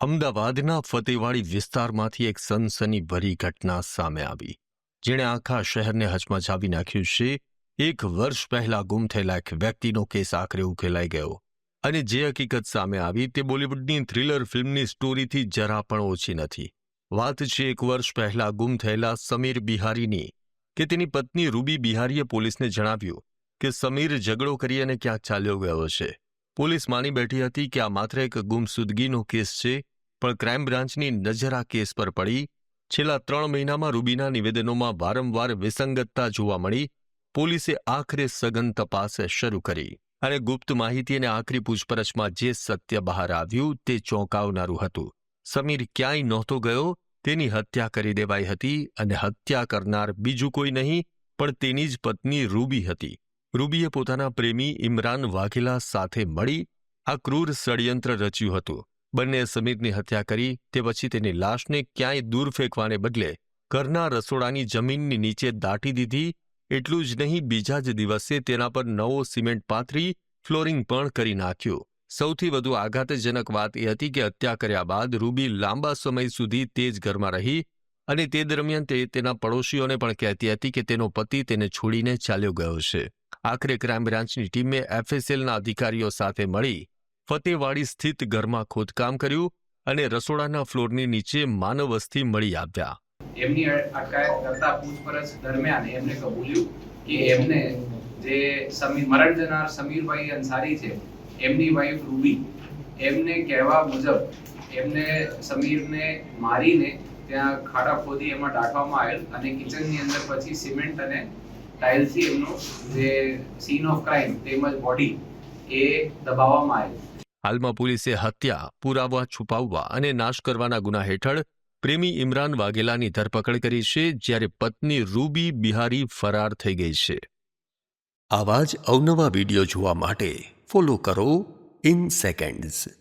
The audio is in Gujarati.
અમદાવાદના ફતેવાડી વિસ્તારમાંથી એક સનસનીભરી ઘટના સામે આવી, જેણે આખા શહેરને હચમચાવી નાખ્યું છે. એક વર્ષ પહેલા ગુમ થયેલા એક વ્યક્તિનો કેસ આખરે ઉકેલાઈ ગયો અને જે હકીકત સામે આવી તે બોલિવૂડની થ્રિલર ફિલ્મની સ્ટોરીથી જરા પણ ઓછી નથી. વાત છે એક વર્ષ પહેલા ગુમ થયેલા સમીર બિહારીની, કે તેની પત્ની રૂબી બિહારીએ પોલીસને જણાવ્યું કે સમીર ઝઘડો કરી અને ક્યાંક ચાલ્યો ગયો છે. પોલીસ માની બેઠી હતી કે આ માત્ર એક ગુમસુદગીનો કેસ છે પણ ક્રાઇમ બ્રાન્ચની નજર આ કેસ પર પડી. છેલ્લા ત્રણ મહિનામાં રૂબીના નિવેદનોમાં વારંવાર વિસંગતતા જોવા મળી. પોલીસે આખરે સઘન તપાસ શરૂ કરી અને ગુપ્ત માહિતી અને આખરી પૂછપરછમાં જે સત્ય બહાર આવ્યું તે ચોંકાવનારું હતું. સમીર ક્યાંય નહોતો ગયો, તેની હત્યા કરી દેવાઈ હતી અને હત્યા કરનાર બીજું કોઈ નહીં, પણ તેની જ પત્ની રૂબી હતી. રૂબીએ પોતાના પ્રેમી ઇમરાન વાઘેલા સાથે મળી આ ક્રૂર ષડયંત્ર રચ્યું હતું. બંને સમીરની હત્યા કરી તે પછી તેની લાશને ક્યાંય દૂર ફેંકવાને બદલે ઘરના રસોડાની જમીનની નીચે દાટી દીધી. એટલું જ નહીં, બીજા જ દિવસે તેના પર નવો સિમેન્ટ પાથરી ફ્લોરિંગ પણ કરી નાખ્યું. સૌથી વધુ આઘાતજનક વાત એ હતી કે હત્યા કર્યા બાદ રૂબી લાંબા સમય સુધી તે જ ઘરમાં રહી અને તે દરમિયાન તે તેના પડોશીઓને પણ કહેતી હતી કે તેનો પતિ તેને છોડીને ચાલ્યો ગયો છે. આખરે ક્રાઇમ બ્રાન્ચની ટીમે એફએસએલના અધિકારીઓ સાથે મળી ફતેવાડી સ્થિત ઘરમાં ખોદકામ કર્યું અને રસોડાના ફ્લોરની નીચે માનવ અસ્થિ મળી આવ્યા. એમની અટકાયત કરતા પૂછપરછ દરમિયાન એમને કબૂલ્યું કે એમને જે સમીર મરણ જનાર સમીરભાઈ અંસારી છે, એમની વાઈફ રૂબી, એમને કહેવા મુજબ એમને સમીરને મારીને ત્યાં ખાડા ખોદી એમાં ડાકવામાં આવેલ અને કિચનની અંદર પછી સિમેન્ટ અને ટાઇલ્સથી એમનો જે સીન ઓફ ક્રાઇમ તેમજ બોડી એ દબાવવામાં આવેલ. હાલમાં પોલીસે હત્યા, પુરાવા છુપાવવા અને નાશ કરવાના ગુના હેઠળ પ્રેમી ઇમરાન વાઘેલાની ધરપકડ કરી છે, જ્યારે પત્ની રૂબી બિહારી ફરાર થઈ ગઈ છે. આવા જ અવનવા વીડિયો જોવા માટે ફોલો કરો ઇન સેકન્ડ્સ